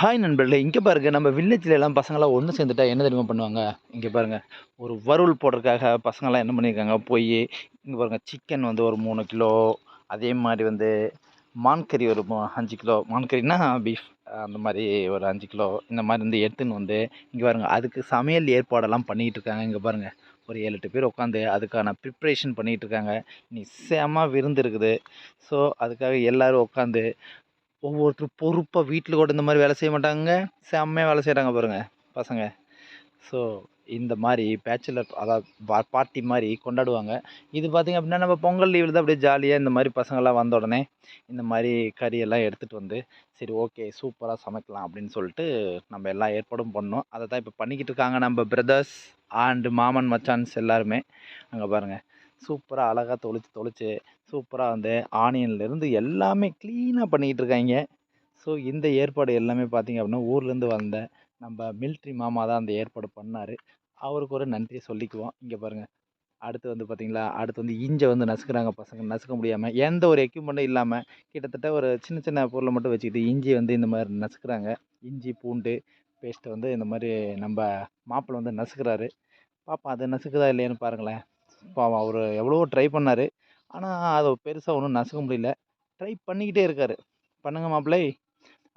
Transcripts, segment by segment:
Hi நண்பர்களே இங்கே பாருங்க நம்ம வில்லேஜில் எல்லாம் பசங்களாம் ஒன்று சேர்ந்துட்டா என்ன தெரியுமா பண்ணுவாங்க? இங்கே பாருங்கள் ஒரு வறுவல் போடுறதுக்காக பசங்களாம் என்ன பண்ணியிருக்காங்க போய் இங்கே பாருங்க சிக்கன் வந்து ஒரு மூணு கிலோ அதே மாதிரி வந்து மான்கறி ஒரு அஞ்சு கிலோ மான்கறினா பீஃப் அந்த மாதிரி ஒரு அஞ்சு கிலோ இந்த மாதிரி வந்து எடுத்துன்னு வந்து இங்கே பாருங்கள் அதுக்கு சமையல் ஏற்பாடெல்லாம் பண்ணிகிட்டு இருக்காங்க இங்கே பாருங்கள் ஒரு ஏழு எட்டு பேர் உட்காந்து அதுக்கான ப்ரிப்ரேஷன் பண்ணிகிட்டு இருக்காங்க நீ செம விருந்து இருக்குது. ஸோ அதுக்காக எல்லாரும் உட்காந்து ஒவ்வொருத்தரும் பொறுப்பாக வீட்டில் கூட இந்த மாதிரி வேலை செய்ய மாட்டாங்க. செம்மையாக வேலை செய்கிறாங்க பாருங்கள் பசங்க. ஸோ இந்த மாதிரி பேச்சுலர் அதாவது பா- பார்ட்டி மாதிரி கொண்டாடுவாங்க. இது பார்த்திங்க அப்படின்னா நம்ம பொங்கல் லீவில் தான் அப்படியே ஜாலியாக இந்த மாதிரி பசங்கள்லாம் வந்த உடனே இந்த மாதிரி கறியெல்லாம் எடுத்துகிட்டு வந்து சரி ஓகே சூப்பராக சமைக்கலாம் அப்படின்னு சொல்லிட்டு நம்ம எல்லா ஏற்பாடும் பண்ணோம். அதை தான் இப்போ பண்ணிக்கிட்டு இருக்காங்க நம்ம பிரதர்ஸ் அண்டு மாமன் மச்சான்ஸ் எல்லாருமே. அங்கே பாருங்கள் சூப்பராக அழகாக தொளிச்சு தொளிச்சு சூப்பராக வந்து ஆனியன்லேருந்து எல்லாமே க்ளீனாக பண்ணிக்கிட்டு இருக்காங்க ஸோ இந்த ஏற்பாடு எல்லாமே பார்த்தீங்க அப்படின்னா ஊர்லேருந்து வந்த நம்ம மில்ட்ரி மாமா தான் அந்த ஏற்பாடு பண்ணார். அவருக்கு ஒரு நன்றியை சொல்லிக்குவோம். இங்கே பாருங்கள் அடுத்து வந்து பார்த்திங்களா அடுத்து வந்து இஞ்சை வந்து நசுக்கிறாங்க பசங்க. நசுக்க முடியாமல் எந்த ஒரு எக்யூப்மெண்ட்டும் இல்லாமல் கிட்டத்தட்ட ஒரு சின்ன சின்ன பொருளை மட்டும் வச்சுக்கிட்டு இஞ்சி வந்து இந்த மாதிரி நசுக்கிறாங்க. இஞ்சி பூண்டு பேஸ்ட்டை வந்து இந்த மாதிரி நம்ம மாப்பிள்ளை வந்து நசுக்கிறாரு. பாப்பா அது நசுக்குதா இல்லையான்னு பாருங்களேன். பாவம் அவர் எவ்வளவோ ட்ரை பண்ணார். ஆனால் அதை பெருசாக ஒன்றும் நசுக்க முடியல. ட்ரை பண்ணிக்கிட்டே இருக்கார். பண்ணுங்க மாப்பிள்ளை.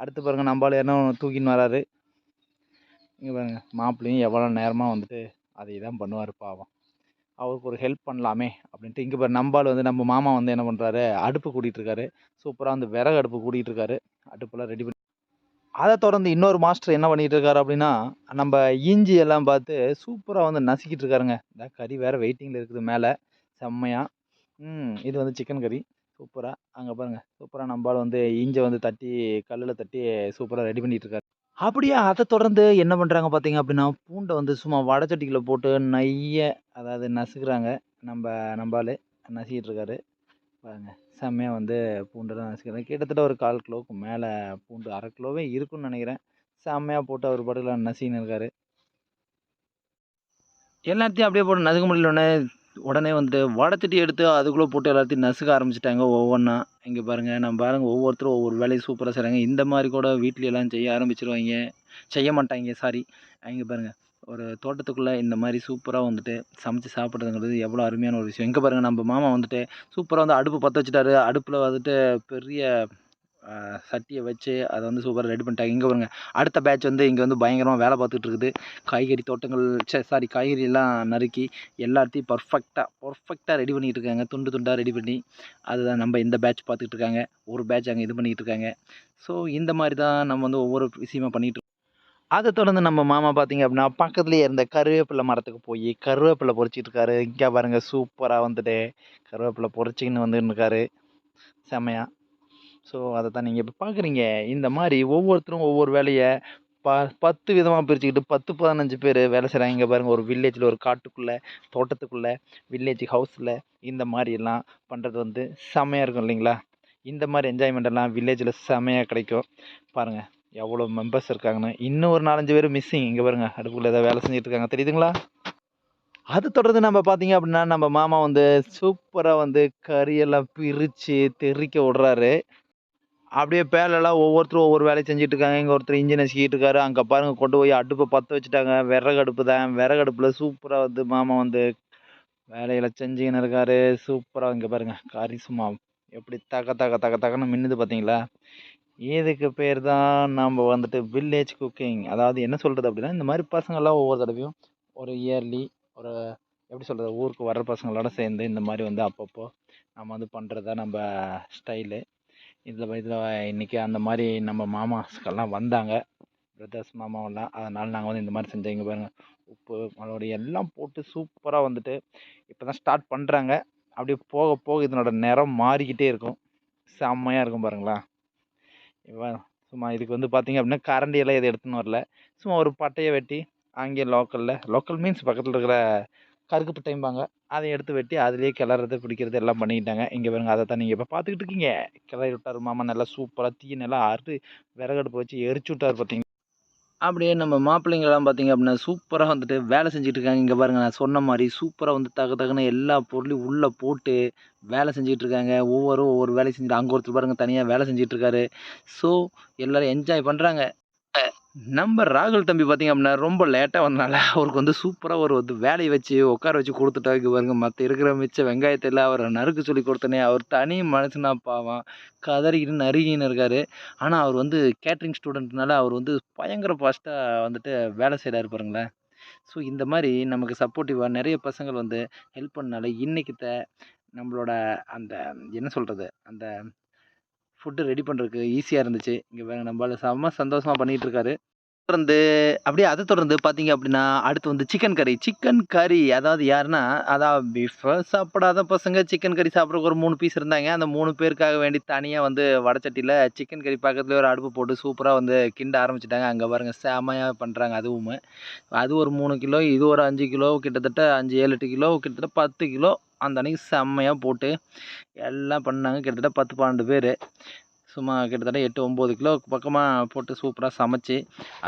அடுத்து பாருங்கள் நம்மளால் என்ன தூக்கின்னு வராரு. இங்கே பாருங்க மாப்பிள்ளையும் எவ்வளோ நேரமாக வந்துட்டு அதை தான் பண்ணுவார் பாவம். அவருக்கு ஒரு ஹெல்ப் பண்ணலாமே அப்படின்ட்டு இங்கே பாரு நம்பால் வந்து நம்ம மாமா வந்து என்ன பண்ணுறாரு அடுப்பு கூட்டிகிட்டு இருக்காரு. சூப்பராக அந்த விறகு அடுப்பு கூட்டிகிட்டு இருக்காரு. அடுப்பெல்லாம் ரெடி பண்ணி அதை தொடர்ந்து இன்னொரு மாஸ்டர் என்ன பண்ணிகிட்டு இருக்காரு அப்படின்னா நம்ம இஞ்சி எல்லாம் பார்த்து சூப்பராக வந்து நசுக்கிட்டு இருக்காருங்க. இந்த கறி வேறு வெயிட்டிங்கில் இருக்குது மேலே. செம்மையாக ம் இது வந்து சிக்கன் கறி. சூப்பராக அங்கே பாருங்கள் சூப்பராக நம்மளால் வந்து இஞ்சை வந்து தட்டி கல்லில் தட்டி சூப்பராக ரெடி பண்ணிகிட்டு இருக்காரு அப்படியே? அதை தொடர்ந்து என்ன பண்ணுறாங்க பார்த்தீங்க அப்படின்னா பூண்டை வந்து சும்மா வடச்சட்டிக்குள்ளே போட்டு நைய அதாவது நசுக்கிறாங்க. நம்ம நம்பால் நசுக்கிட்டு இருக்காரு. பாருங்க. செம்மையாக வந்து பூண்டெல்லாம் நசுக்கிறேன் கிட்டத்தட்ட ஒரு கால் கிலோவுக்கு மேலே பூண்டு அரை கிலோவே இருக்குன்னு நினைக்கிறேன். செம்மையாக போட்டு அவர் பாட்டுல நசின்னு இருக்காரு. எல்லாத்தையும் அப்படியே போட்டு நசுக்க முடியலன்னே உடனே வந்துட்டு வடச்சட்டி எடுத்து அதுக்குள்ளே போட்டு எல்லாத்தையும் நசுக்க ஆரம்பிச்சிட்டாங்க ஒவ்வொன்றா இங்கே பாருங்கள் நம்ம பாருங்க ஒவ்வொருத்தரும் ஒவ்வொரு வேலையை சூப்பராக செய்கிறாங்க இந்த மாதிரி கூட வீட்லையெல்லாம் எல்லாம் செய்ய ஆரம்பிச்சிருவாங்க. செய்ய மாட்டாங்க சாரி இங்கே பாருங்கள் ஒரு தோட்டத்துக்குள்ளே இந்த மாதிரி சூப்பராக வந்துட்டு சமைச்சு சாப்பிட்றதுங்கிறது எவ்வளோ அருமையான ஒரு விஷயம். இங்கே பாருங்கள் நம்ம மாமா வந்துட்டு சூப்பராக வந்து அடுப்பு பற்ற வச்சுட்டாரு. அடுப்பில் வந்துட்டு பெரிய சட்டியை வச்சு அதை வந்து சூப்பராக ரெடி பண்ணிட்டாங்க. இங்கே பாருங்கள் அடுத்த பேட்ச் வந்து இங்கே வந்து பயங்கரமாக வேலை பார்த்துட்டு இருக்குது. காய்கறி தோட்டங்கள் சே சாரி காய்கறி எல்லாம் நறுக்கி எல்லாத்தையும் பர்ஃபெக்டாக பர்ஃபெக்டாக ரெடி பண்ணிகிட்டு இருக்காங்க. துண்டு துண்டாக ரெடி பண்ணி அதுதான் நம்ம இந்த பேட்ச் பார்த்துட்டு இருக்காங்க. ஒரு பேட்ச் அங்கே இது பண்ணிகிட்டு இருக்காங்க. ஸோ இந்த மாதிரி தான் நம்ம வந்து ஒவ்வொரு விஷயமா பண்ணிகிட்டு இருக்கோம். அதை தொடர்ந்து நம்ம மாமா பார்த்தீங்க அப்படின்னா பக்கத்துலேயே இருந்த கருவேப்பிலை மரத்துக்கு போய் கருவேப்பிலை பொறிச்சிட்டு இருக்காரு இங்கே பாருங்க சூப்பராக வந்துட்டு கருவேப்பிலை பொறிச்சிக்கின்னு வந்துன்னு இருக்காரு செமையா ஸோ அதை தான் நீங்கள் இப்போ பார்க்குறீங்க இந்த மாதிரி ஒவ்வொருத்தரும் ஒவ்வொரு வேலையை ப பத்து விதமாக பிரிச்சுக்கிட்டு பத்து பதினஞ்சு பேர் வேலை செய்கிறாங்க இங்கே பாருங்கள் ஒரு வில்லேஜில் ஒரு காட்டுக்குள்ளே தோட்டத்துக்குள்ளே வில்லேஜ் ஹவுஸில் இந்த மாதிரியெல்லாம் பண்ணுறது வந்து செமையாக இருக்கும் இல்லைங்களா? இந்த மாதிரி என்ஜாய்மெண்ட் எல்லாம் வில்லேஜில் செமையாக கிடைக்கும். பாருங்கள் எவ்வளோ மெம்பர்ஸ் இருக்காங்கன்னு. இன்னும் ஒரு நாலஞ்சு பேர் மிஸ்ஸிங் இங்கே பாருங்க அடுப்புக்குள்ள ஏதாவது வேலை செஞ்சுட்டு இருக்காங்க தெரியுதுங்களா? அது தொடர்ந்து நம்ம பார்த்தீங்க அப்படின்னா நம்ம மாமா வந்து சூப்பராக வந்து கறியெல்லாம் பிரித்து தெறிக்க விடுறாரு. அப்படியே பேலெல்லாம் ஒவ்வொருத்தரும் ஒவ்வொரு வேலையை செஞ்சுட்டு இருக்காங்க இங்கே ஒருத்தர் இன்ஜின் வச்சுக்கிட்டு இருக்காரு. அங்கே பாருங்க கொண்டு போய் அடுப்பை பற்ற வச்சுட்டாங்க. விறகு அடுப்பு தான். விறகு அடுப்பில் சூப்பராக வந்து மாமா வந்து வேலையில் செஞ்சுக்கின்னு இருக்காரு. சூப்பராக இங்கே பாருங்க கறி சும்மா எப்படி தக தக தக தகன்னு மின்னுது பார்த்தீங்களா இதுக்கு பேர் தான் நம்ம வந்துட்டு வில்லேஜ் குக்கிங் அதாவது என்ன சொல்கிறது அப்படின்னா இந்த மாதிரி பசங்கள்லாம் ஒவ்வொரு தடவையும் ஒரு இயர்லி ஒரு எப்படி சொல்கிறது ஊருக்கு வர்ற பசங்களோட சேர்ந்து இந்த மாதிரி வந்து அப்பப்போ நம்ம வந்து பண்ணுறது தான் நம்ம ஸ்டைலு இதில் இதில் இன்றைக்கி அந்த மாதிரி நம்ம மாமாஸ்கெல்லாம் வந்தாங்க. பிரதர்ஸ் மாமாவெல்லாம். அதனால் நாங்கள் வந்து இந்த மாதிரி செஞ்சோம். இங்கே பாருங்கள் உப்பு மலோடு எல்லாம் போட்டு சூப்பராக வந்துட்டு இப்போ தான் ஸ்டார்ட் பண்ணுறாங்க அப்படியே போக போக இதனோட நிறம் மாறிக்கிட்டே இருக்கும். செம்மையாக இருக்கும் பாருங்களா சும்மா இதுக்கு வந்து பார்த்திங்க அப்படின்னா கரண்டியெல்லாம் எதுவும் எடுத்துன்னு வரல. சும்மா ஒரு பட்டையை வெட்டி அங்கே லோக்கலில் லோக்கல் மீன்ஸ் பக்கத்தில் இருக்கிற கருக்கு பட்டையும்பாங்க அதை எடுத்து வெட்டி அதுலேயே கிளறது பிடிக்கிறது எல்லாம் பண்ணிக்கிட்டாங்க. இங்கே பாருங்க அதை தான் நீங்கள் இப்போ பார்த்துக்கிட்டு இருக்கீங்க. கிளறி விட்டார் மாமா நல்லா சூப்பராக தீ நல்லா அறுத்து விறகடுப்பு வச்சு எரிச்சு விட்டார் பார்த்தீங்க அப்படியே நம்ம மாப்பிள்ளைங்கெல்லாம் பார்த்தீங்க அப்படின்னா சூப்பராக வந்துட்டு வேலை செஞ்சுட்டு இருக்காங்க. இங்கே பாருங்கள் நான் சொன்ன மாதிரி சூப்பராக வந்து தக தகுன்னு எல்லா பொருளையும் உள்ளே போட்டு வேலை செஞ்சுட்டு இருக்காங்க. ஒவ்வொரு ஒவ்வொரு வேலையும் செஞ்சுட்டு அங்கே ஒருத்தர் பாருங்கள் தனியாக வேலை செஞ்சுட்டு இருக்காரு. ஸோ எல்லோரும் என்ஜாய் பண்ணுறாங்க நம்ம ராகுல் தம்பி பார்த்திங்க அப்படின்னா ரொம்ப லேட்டாக வந்தனால அவருக்கு வந்து சூப்பராக ஒரு வந்து வேலையை வச்சு உட்கார வச்சு கொடுத்துட்டாக்கு பாருங்கள் பாருங்க மற்ற இருக்கிற மிச்ச வெங்காயத்தில் அவரை நறுக்கு சொல்லி கொடுத்தனே அவர் தனி மனுஷனா பாவம். கதறிக்கிட்டு நறுகின்னு இருக்கார். ஆனால் அவர் வந்து கேட்ரிங் ஸ்டூடெண்ட்னால அவர் வந்து பயங்கர ஃபாஸ்ட்டாக வந்துட்டு வேலை செய்கிறாரு பாருங்களேன். ஸோ இந்த மாதிரி நமக்கு சப்போர்ட்டிவாக நிறைய பசங்கள் வந்து ஹெல்ப் பண்ணனால இன்றைக்கி நம்மளோட அந்த என்ன சொல்கிறது அந்த ஃபுட்டு ரெடி பண்ணுறதுக்கு ஈஸியாக இருந்துச்சு. இங்கே பாருங்க நம்மளால செம்ம சந்தோஷமாக பண்ணிகிட்டு இருக்காரு தொடர்ந்து அப்படியே அதை தொடர்ந்து பார்த்தீங்க அப்படின்னா அடுத்து வந்து சிக்கன் கறி சிக்கன் கறி அதாவது யாருன்னா அதாவது பிஃபை சாப்பிடாத பசங்க சிக்கன் கறி சாப்பிட்றதுக்கு ஒரு மூணு பீஸ் இருந்தாங்க. அந்த மூணு பேருக்காக வேண்டி தனியாக வந்து வடச்சட்டியில் சிக்கன் கறி பக்கத்துலேயே ஒரு அடுப்பு போட்டு சூப்பராக வந்து கிண்ட ஆரம்பிச்சிட்டாங்க. அங்கே பாருங்கள் செமையாக பண்ணுறாங்க அதுவும். அது ஒரு மூணு கிலோ இது ஒரு அஞ்சு கிலோ கிட்டத்தட்ட அஞ்சு ஏழு எட்டு கிலோ கிட்டத்தட்ட பத்து கிலோ அந்த அன்னைக்கு செம்மையாக போட்டு எல்லாம் பண்ணாங்க. கிட்டத்தட்ட பத்து பன்னெண்டு பேர். சும்மா கிட்டத்தட்ட எட்டு ஒம்பது கிலோ பக்கமாக போட்டு சூப்பராக சமைச்சு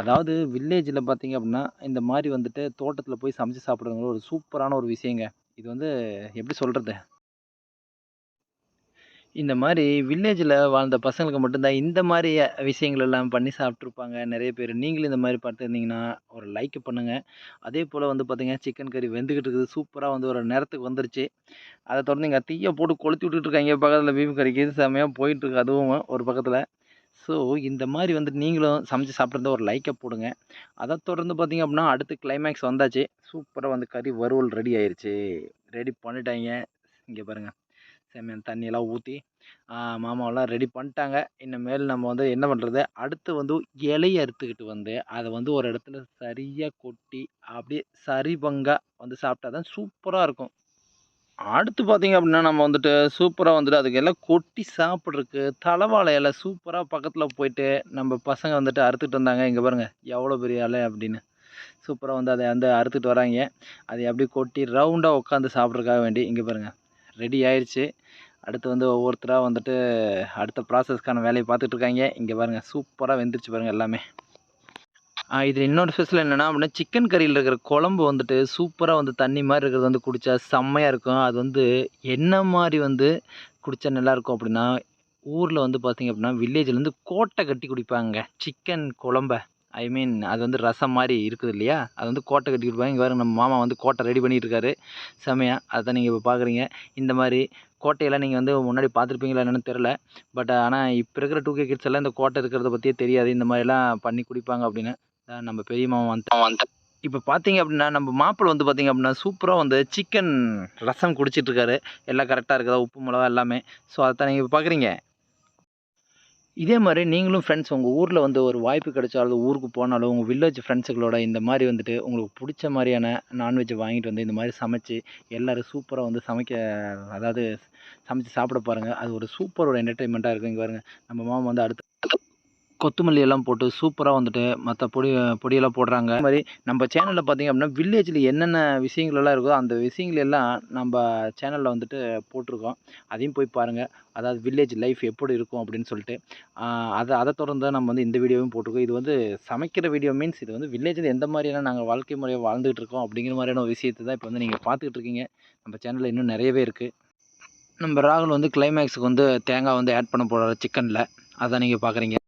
அதாவது வில்லேஜில் பார்த்திங்க அப்படின்னா இந்த மாதிரி வந்துட்டு தோட்டத்தில் போய் சமைச்சு சாப்பிட்றதுங்கிற ஒரு சூப்பரான ஒரு விஷயங்க. இது வந்து எப்படி சொல்கிறது இந்த மாதிரி வில்லேஜில் வாழ்ந்த பசங்களுக்கு மட்டும்தான் இந்த மாதிரி விஷயங்கள் எல்லாம் பண்ணி சாப்பிட்ருப்பாங்க நிறைய பேர். நீங்களும் இந்த மாதிரி பார்த்துருந்தீங்கன்னா ஒரு லைக் பண்ணுங்கள் அதே போல் வந்து பார்த்தீங்கன்னா சிக்கன் கறி வெந்துக்கிட்டு இருக்குது. சூப்பராக வந்து ஒரு நேரத்துக்கு வந்துருச்சு. அதை தொடர்ந்து இங்கே தீயை போட்டு கொளுத்தி விட்டுட்டு இருக்காங்க. பக்கத்தில் பீஃப் கறிக்கு செமையாக போயிட்டுருக்கு அதுவும் ஒரு பக்கத்தில். ஸோ இந்த மாதிரி வந்துட்டு நீங்களும் சமைச்சு சாப்பிட்ருந்தா ஒரு லைக்கை போடுங்க. அதை தொடர்ந்து பார்த்தீங்க அப்படின்னா அடுத்து கிளைமேக்ஸ் வந்தாச்சு. சூப்பராக வந்து கறி வறுவல் ரெடி ஆயிடுச்சு ரெடி பண்ணிட்டாங்க. இங்கே பாருங்கள் செம்மையான தண்ணியெல்லாம் ஊற்றி மாமாவெல்லாம் ரெடி பண்ணிட்டாங்க. இனிமேல் நம்ம வந்து என்ன பண்ணுறது அடுத்து வந்து இலையை அறுத்துக்கிட்டு வந்து அதை வந்து ஒரு இடத்துல சரியாக கொட்டி அப்படியே சரிபங்காக வந்து சாப்பிட்டா தான் சூப்பராக இருக்கும். அடுத்து பார்த்தீங்க அப்படின்னா நம்ம வந்துட்டு சூப்பராக வந்துட்டு அதுக்கு எல்லாம் கொட்டி சாப்பிட்றதுக்கு தலைவாழை இலை சூப்பராக பக்கத்தில் போயிட்டு நம்ம பசங்க வந்துட்டு அறுத்துட்டு வந்தாங்க. இங்கே பாருங்கள் எவ்வளோ பெரிய இலை அப்படின்னு. சூப்பராக வந்து அதை வந்து அறுத்துட்டு வராங்க. அதை அப்படியே கொட்டி ரவுண்டாக உட்காந்து சாப்பிட்றதுக்காக வேண்டி இங்கே பாருங்கள் ரெடி ஆயிடுச்சு அடுத்து வந்து ஒவ்வொருத்தராக வந்துட்டு அடுத்த ப்ராசஸ்க்கான வேலையை பார்த்துட்டு இருக்காங்க இங்கே பாருங்கள் சூப்பராக வெந்துருச்சு பாருங்கள் எல்லாமே. இதில் இன்னொரு ஸ்பெஷல் என்னென்னா அப்படின்னா சிக்கன் கறியில் இருக்கிற குழம்பு வந்துட்டு சூப்பராக வந்து தண்ணி மாதிரி இருக்கிறது வந்து குடித்தா செம்மையாக இருக்கும். அது வந்து என்ன மாதிரி வந்து குடித்தா நல்லாயிருக்கும் அப்படின்னா ஊரில் வந்து பார்த்திங்க அப்படின்னா வில்லேஜ்லேருந்து கோட்டை கட்டி குடிப்பாங்க சிக்கன் குழம்ப. ஐ மீன் அது வந்து ரசம் மாதிரி இருக்குது இல்லையா? அது வந்து கோட்டை கட்டிக்கிட்டு போய் இங்கே பாருங்க நம்ம மாமா வந்து கோட்டை ரெடி பண்ணிகிட்டு இருக்காரு செமையாக அதை தான் நீங்கள் இப்போ பார்க்குறீங்க இந்த மாதிரி கோட்டையெல்லாம் நீங்கள் வந்து முன்னாடி பார்த்துருப்பீங்களா என்னென்னு தெரில பட் ஆனால் இப்போ இருக்கிற டூ கே கிட்ஸ் எல்லாம் இந்த கோட்டை இருக்கிறத பற்றியே தெரியாது. இந்த மாதிரிலாம் பண்ணி குடிப்பாங்க அப்படின்னு. நம்ம பெரிய மாமா வந்து. இப்போ பார்த்தீங்க அப்படின்னா நம்ம மாப்பிள்ளை வந்து பார்த்தீங்க அப்படின்னா சூப்பராக வந்து சிக்கன் ரசம் குடிச்சிட்ருக்காரு எல்லாம் கரெக்டாக இருக்குதா? உப்பு மிளகா எல்லாமே. ஸோ அதை தான் நீங்கள் இப்போ பார்க்குறீங்க இதே மாதிரி நீங்களும் ஃப்ரெண்ட்ஸ் உங்கள் ஊரில் வந்து ஒரு வாய்ப்பு கிடைச்சாலும் ஊருக்கு போனாலும் உங்கள் வில்லேஜ் ஃப்ரெண்ட்ஸுகளோட இந்த மாதிரி வந்துட்டு உங்களுக்கு பிடிச்ச மாதிரியான நான்வெஜ் வாங்கிட்டு வந்து இந்த மாதிரி சமைச்சு எல்லோரும் சூப்பராக வந்து சமைக்க அதாவது சமைச்சு சாப்பிட பாருங்கள் அது ஒரு சூப்பர் ஒரு என்டர்டெயின்மெண்ட்டாக இருக்கும். இங்கே பாருங்கள் நம்ம மாமா வந்து அடுத்து கொத்தமல்லி எல்லாம் போட்டு சூப்பராக வந்துட்டு மற்ற பொடி பொடியெல்லாம் போடுறாங்க. அது மாதிரி நம்ம சேனலில் பார்த்திங்க அப்படின்னா வில்லேஜில் என்னென்ன விஷயங்கள் எல்லாம் இருக்கோ அந்த விஷயங்கள் எல்லாம் நம்ம சேனலில் வந்துட்டு போட்டிருக்கோம். அதையும் போய் பாருங்கள் அதாவது வில்லேஜ் லைஃப் எப்படி இருக்கும் அப்படின்னு சொல்லிட்டு. அதை அதை தொடர்ந்து நம்ம வந்து இந்த வீடியோவும் போட்டிருக்கோம். இது வந்து சமைக்கிற வீடியோ மீன்ஸ் இது வந்து வில்லேஜில் எந்த மாதிரியான நாங்கள் வாழ்க்கை முறையை வாழ்ந்துகிட்டு இருக்கோம் அப்படிங்கிற மாதிரியான விஷயத்தை தான் இப்போ வந்து நீங்கள் பார்த்துக்கிட்டு இருக்கீங்க. நம்ம சேனலில் இன்னும் நிறையவே இருக்குது நம்ம ராகுல் வந்து கிளைமேக்ஸுக்கு வந்து தேங்காய் வந்து ஆட் பண்ண போடுற சிக்கனில் அதான் நீங்கள் பார்க்குறீங்க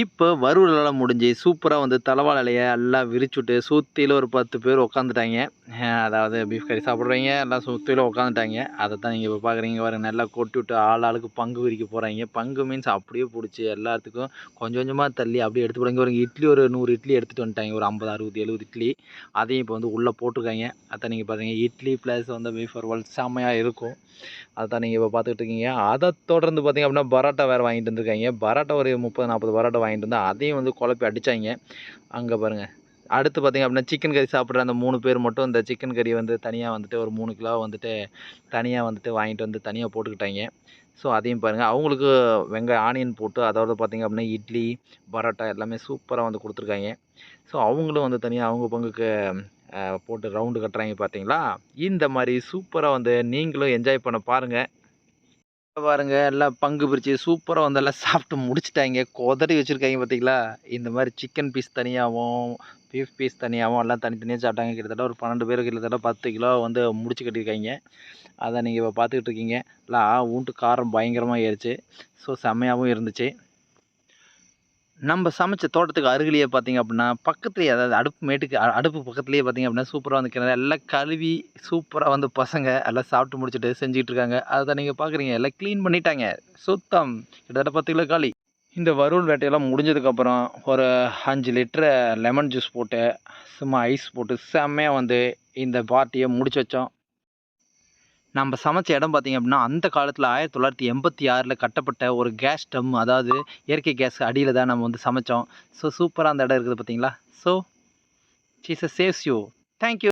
இப்போ வறுவலெல்லாம் முடிஞ்சு சூப்பராக வந்து தலவாழை இலையை எல்லாம் விரிச்சுட்டு சுற்றில ஒரு பத்து பேர் உட்காந்துட்டாங்க அதாவது பீஃப் கறி சாப்பிட்றவங்க எல்லாம் சுற்றில உட்காந்துட்டாங்க அதை தான் நீங்கள் இப்போ பார்க்குறீங்க வர நல்லா கொட்டி விட்டு ஆள் ஆளுக்கு பங்கு விரிக்க போகிறாங்க பங்கு மீன்ஸ் அப்படியே பிடிச்சி எல்லாத்துக்கும் கொஞ்சம் கொஞ்சமாக தள்ளி அப்படியே எடுத்து போகிறாங்க ஒரு இட்லி ஒரு நூறு இட்லி எடுத்துகிட்டு வந்துட்டாங்க. ஒரு ஐம்பது அறுபது எழுபது இட்லி. அதையும் இப்போ வந்து உள்ளே போட்டிருக்காங்க. அதை நீங்கள் பார்த்தீங்க இட்லி ப்ளஸ் வந்து பீஃப் வறுவல் செம்மையாக இருக்கும். அதை தான் நீங்கள் இப்போ பார்த்துக்கிட்டு இருக்கீங்க. அதை தொடர்ந்து பார்த்தீங்க அப்படின்னா பரோட்டா வேறு வாங்கிட்டு வந்துருக்காங்க. பரோட்டா ஒரு முப்பது நாற்பது பரோட்டா வாங்கிட்டு வந்து அதையும் வந்து குழப்பி அடித்தாங்க அங்கே பாருங்கள் அடுத்து பார்த்திங்க அப்படின்னா சிக்கன் கறி சாப்பிட்ற அந்த மூணு பேர் மட்டும் இந்த சிக்கன் கறி வந்து தனியாக வந்துட்டு ஒரு மூணு கிலோ வந்துட்டு தனியாக வந்துட்டு வாங்கிட்டு வந்து தனியாக போட்டுக்கிட்டாங்க. ஸோ அதையும் பாருங்கள் அவங்களுக்கு வெங்காயம் ஆனியன் போட்டு அதோட பார்த்திங்க அப்படின்னா இட்லி பரோட்டா எல்லாமே சூப்பராக வந்து கொடுத்துருக்காங்க. ஸோ அவங்களும் வந்து தனியாக அவங்க பங்குக்கு போட்டு ரவுண்டு கட்டுறாங்க பார்த்தீங்களா இந்த மாதிரி சூப்பராக வந்து நீங்களும் என்ஜாய் பண்ண பாருங்கள் பாருங்க எல்லாம் பங்கு பிரித்து சூப்பராக வந்து எல்லாம் சாப்பிட்டு முடிச்சிட்டாங்க. கொதறி வச்சுருக்காங்க பார்த்தீங்களா இந்த மாதிரி சிக்கன் பீஸ் தனியாகவும் பீஃப் பீஸ் தனியாகவும் எல்லாம் தனித்தனியாக சாப்பிட்டாங்க. கிட்டத்தட்ட ஒரு பன்னெண்டு பேர் கிட்டத்தட்ட பத்து கிலோ வந்து முடிச்சு கட்டியிருக்காங்க. அதை நீங்கள் இப்போ பார்த்துக்கிட்டு இருக்கீங்க. எல்லாம் ஊன்ட்டு காரம் பயங்கரமாக ஏறிச்சு. ஸோ செம்மையாகவும் இருந்துச்சு. நம்ம சமைச்ச தோட்டத்துக்கு அருகிலேயே பார்த்தீங்க அப்படின்னா பக்கத்துலேயே அதாவது அடுப்பு மேட்டுக்கு அடுப்பு பக்கத்துலேயே பார்த்தீங்க அப்படின்னா சூப்பராக வந்து கிணறு எல்லாம் கழுவி சூப்பராக வந்து பசங்க எல்லாம் சாப்பிட்டு முடிச்சுட்டு செஞ்சுட்டு இருக்காங்க. அதை நீங்கள் பார்க்குறீங்க. எல்லாம் க்ளீன் பண்ணிட்டாங்க. சுத்தம். கிட்டத்தட்ட பத்து கிலோ காலி. இந்த வறுவல் வேட்டையெல்லாம் முடிஞ்சதுக்கப்புறம் ஒரு அஞ்சு லிட்டரு லெமன் ஜூஸ் போட்டு சும்மா ஐஸ் போட்டு செம்மையாக வந்து இந்த பார்ட்டியை முடிச்சு வச்சோம். நம்ம சமைச்ச இடம் பார்த்திங்க அப்படின்னா அந்த காலத்தில் ஆயிரத்தி தொள்ளாயிரத்தி எண்பத்தி ஆறில் கட்டப்பட்ட ஒரு கேஸ் ஸ்டம் அதாவது இயற்கை கேஸ் அடியில் தான் நம்ம வந்து சமைச்சோம். ஸோ சூப்பராக அந்த இடம் இருக்குது பார்த்தீங்களா so cheese saves you thank you